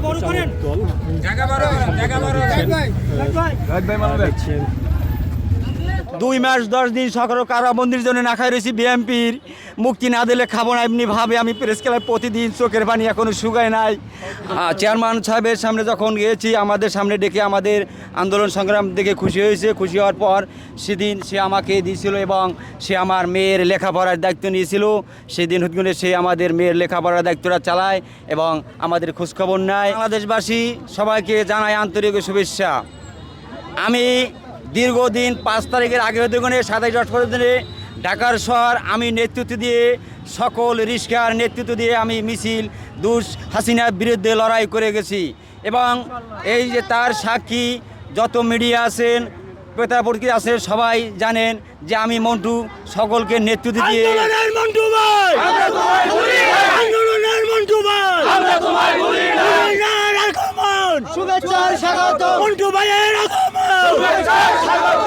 বড় করেন। জায়গা বড় জায়গা বড় ভাই। বড় দেখছেন দুই মাস, দশ দিন সকাল কারাবন্দির জন্য না খাই রয়েছি বিএমপির মুক্তি না দিলে খাব না, এমনি ভাবে আমি প্রেস ক্লাবে প্রতিদিন চোখের পানি এখনও শুকায় নাই। চেয়ারম্যান সাহেবের সামনে যখন গিয়েছি, আমাদের সামনে ডেকে আমাদের আন্দোলন সংগ্রাম দেখে খুশি হয়েছে। খুশি হওয়ার পর সেদিন সে আমাকে দিয়েছিল এবং সে আমার মেয়ের লেখাপড়ার দায়িত্ব নিয়েছিল। সেদিন হুদগুনে সে আমাদের মেয়ের লেখাপড়ার দায়িত্বটা চালায় এবং আমাদের খোঁজখবর নেয়। বাংলাদেশবাসী সবাইকে জানায় আন্তরিক শুভেচ্ছা। আমি দীর্ঘদিন পাঁচ তারিখের আগে দুগুণে সাতাইশ অক্টোবর দিনে ঢাকার শহর আমি নেতৃত্ব দিয়ে, সকল রিস্কার নেতৃত্ব দিয়ে আমি মিছিল, দুষ, হাসিনার বিরুদ্ধে লড়াই করে গেছি। এবং এই যে তার সাক্ষী, যত মিডিয়া আছেন পেতাপত্রিকা আছে সবাই জানেন যে আমি মন্টু সকলকে নেতৃত্ব দিয়ে আন্দোলনের মন্টু ভাই আন্দোলনের মন্টু ভাই আমরা তোমায় ভুলি না আগমন শুভেচ্ছা স্বাগত মন্টু ভাইয়ের আগমন শুভেচ্ছা স্বাগত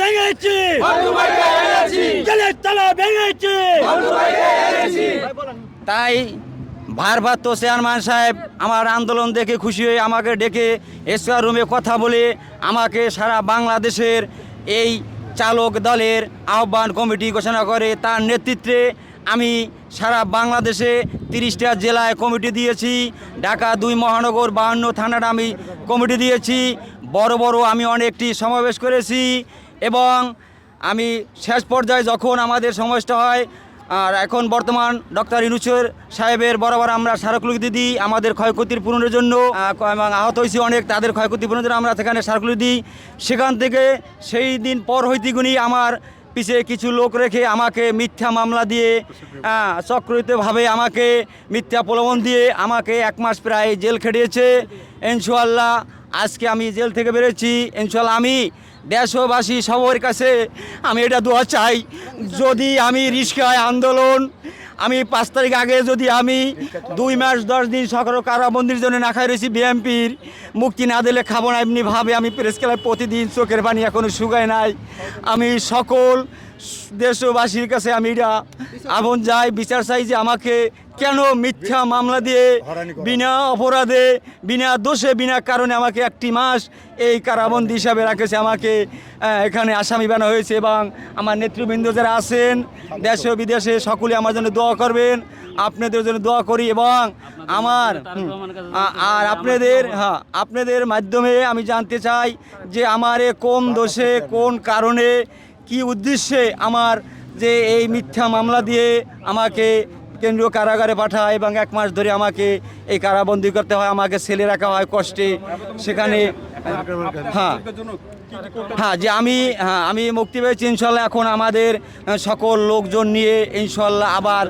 ভেঙেছি। জলের ভেঙেছি। তাই ভারপ্রাপ্ত চেয়ারম্যান সাহেব আমার আন্দোলন দেখে খুশি হয়ে আমাকে ডেকে এসআর রুমে কথা বলে আমাকে সারা বাংলাদেশের এই চালক দলের আহ্বান কমিটি ঘোষণা করে। তার নেতৃত্বে আমি সারা বাংলাদেশে তিরিশটা জেলায় কমিটি দিয়েছি। ঢাকা দুই মহানগর বাহান্ন থানার আমি কমিটি দিয়েছি। বড় বড় আমি অনেকটি সমাবেশ করেছি। এবং আমি শেষ পর্যায়ে যখন আমাদের সমাবেশটা হয়, আর এখন বর্তমান ডক্টর ইনুচের সাহেবের বরাবর আমরা স্মারকলিপি দিই আমাদের ক্ষয়ক্ষতির পূরণের জন্য এবং আহত হয়েছি অনেক, তাদের ক্ষয়ক্ষতি পূরণের জন্য আমরা সেখানে স্মারকলিপি দিই। সেখান থেকে সেই দিন পর হইতে গুনি আমার পিছে কিছু লোক রেখে আমাকে মিথ্যা মামলা দিয়ে চক্রিতভাবে আমাকে মিথ্যা প্রলোভন দিয়ে আমাকে এক মাস প্রায় জেল খেটিয়েছে। ইনশাল্লাহ আজকে আমি জেল থেকে বেরোচ্ছি ইনশাল্লাহ আমি দেশবাসী সবার কাছে আমি এটা দোয়া চাই, যদি আমি রিস্কায় আন্দোলন, আমি পাঁচ তারিখ আগে যদি আমি দুই মাস, দশ দিন সকাল কারাবন্দির জন্য না খাই রয়েছি বিএমপির মুক্তি না দিলে খাব না এমনি ভাবে আমি প্রেস ক্লাবে প্রতিদিন চোখের পানি এখনও শুকায় নাই। আমি সকল দেশবাসীর কাছে আমি এটা আগুন যাই বিচার চাই যে আমাকে কেন মিথ্যা মামলা দিয়ে বিনা অপরাধে বিনা দোষে বিনা কারণে আমাকে একটি মাস এই কারাবন্দি হিসাবে রাখেছে আমাকে এখানে আসামি বানা হয়েছে এবং আমার নেতৃবৃন্দ যারা আছেন দেশে ও বিদেশে সকলে আমার জন্য দোয়া করবেন আপনাদের জন্য দোয়া করি এবং আমার আর আপনাদের হ্যাঁ আপনাদের মাধ্যমে আমি জানতে চাই যে আমার এ কোন দোষে কোন কারণে কি উদ্দেশ্যে আমার যে এই মিথ্যা মামলা দিয়ে আমাকে কেন্দ্রীয় কারাগারে পাঠায় এবং এক মাস ধরে আমাকে এই কারাবন্দি করতে হয়, আমাকে ছেলে রাখা হয় কষ্টে। সেখানে হ্যাঁ। হ্যাঁ যে আমি হ্যাঁ আমি মুক্তি পেয়েছি ইনশাল্লাহ। এখন আমাদের সকল লোকজন নিয়ে ইনশাল্লাহ আবার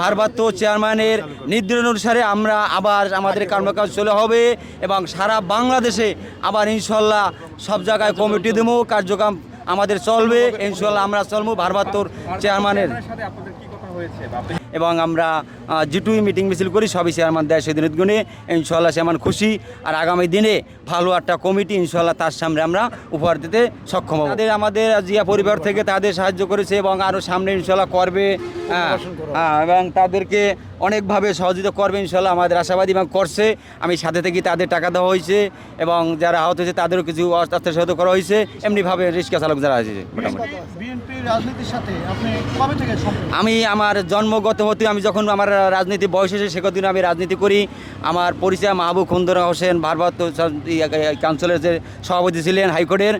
ভারপ্রাপ্ত চেয়ারম্যানের নির্দেশ অনুসারে আমরা আবার আমাদের কর্মকাজ চলে হবে এবং সারা বাংলাদেশে আবার ইনশাল্লাহ সব জায়গায় কমিটি দেবো, কার্যক্রম আমাদের চলবে। ইনশাল্লাহ আমরা চলবো ভারপ্রাপ্তর চেয়ারম্যানের। এবং আমরা জিটুই মিটিং মিছিল করি সবই চেয়ারম্যান দেয় সেদিনের গুণে। ইনশাল্লাহ চেয়ারম্যান খুশি। আর আগামী দিনে ভালো একটা কমিটি ইনশাল্লাহ তার সামনে আমরা উপহার দিতে সক্ষম হব। তাদের আমাদের জিয়া পরিবার থেকে তাদের সাহায্য করেছে এবং আরও সামনে ইনশাল্লাহ করবে এবং তাদেরকে অনেকভাবে সহযোগিতা করবে ইনশাল্লাহ আমাদের আশাবাদী এবং করছে। আমি সাথে থেকে তাদের টাকা দেওয়া হয়েছে এবং যারা আহত হয়েছে তাদেরও কিছু আস্তে সহায়তা করা হয়েছে। এমনিভাবে রিক্সা চালক যারা আছে মোটামুটি। আমি আমার জন্মগত হতে আমি যখন আমার রাজনীতি বয়স হয়েছে, সে কদিন আমি রাজনীতি করি। আমার পরিচয় মাহবুব খন্দরা হোসেন, ভারপ্রাপ্ত কাউন্সিলের যে সভাপতি ছিলেন হাইকোর্টের,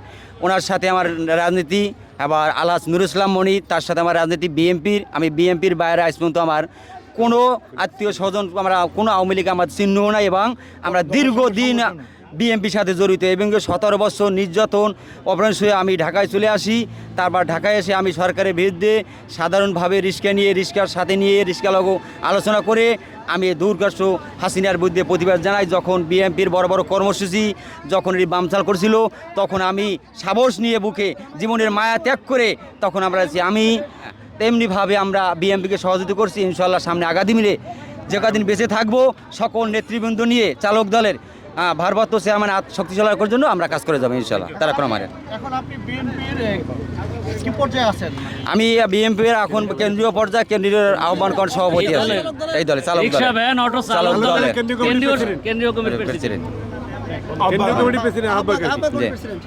ওনার সাথে আমার রাজনীতি। আবার আলাস নুর ইসলাম মণি তার সাথে আমার রাজনীতি বিএমপির আমি বিএমপির বাইরে আজ পর্যন্ত আমার কোনো আত্মীয় স্বজন, আমরা কোনো আওয়ামী লীগ, আমার চিহ্নও নাই এবং আমরা দীর্ঘদিন বিএমপির সাথে জড়িত এবং সতেরো বছর নির্যাতন অপরাধ হয়ে আমি ঢাকায় চলে আসি। তারপর ঢাকায় এসে আমি সরকারের বিরুদ্ধে সাধারণভাবে রিক্সা নিয়ে রিক্সার সাথে নিয়ে রিক্সা লগো আলোচনা করে আমি দুর্গাস্য হাসিনার বিরুদ্ধে প্রতিবাদ জানাই। যখন বিএমপির বড় বড় কর্মসূচি যখন এই বামচাল করছিল, তখন আমি সাহস নিয়ে বুকে জীবনের মায়া ত্যাগ করে তখন আমরা আছি। আমি তেমনিভাবে আমরা বিএমপিকে সহযোগিতা করছি। ইনশাল্লাহ সামনে আগামী মিলে যে কদিন বেঁচে থাকব, সকল নেতৃবৃন্দ নিয়ে, চালক দলের হ্যাঁ ভারপ্রাপ্ত চেয়ারম্যান শক্তিশালী করার জন্য আমরা কাজ করে যাব ইনশাল্লাহ তারা এখন আপনি বিএনপির কি পর্যায়ে আছেন? আমি বিএমপির এখন কেন্দ্রীয় পর্যায়ে কেন্দ্রীয় আহ্বান করেন সভাপতি আছে। এই দলে? চালক দলে। কেন্দ্রীয় কেন্দ্রীয় কমিটির প্রেসিডেন্ট। আহ্বায়ক। প্রেসিডেন্ট।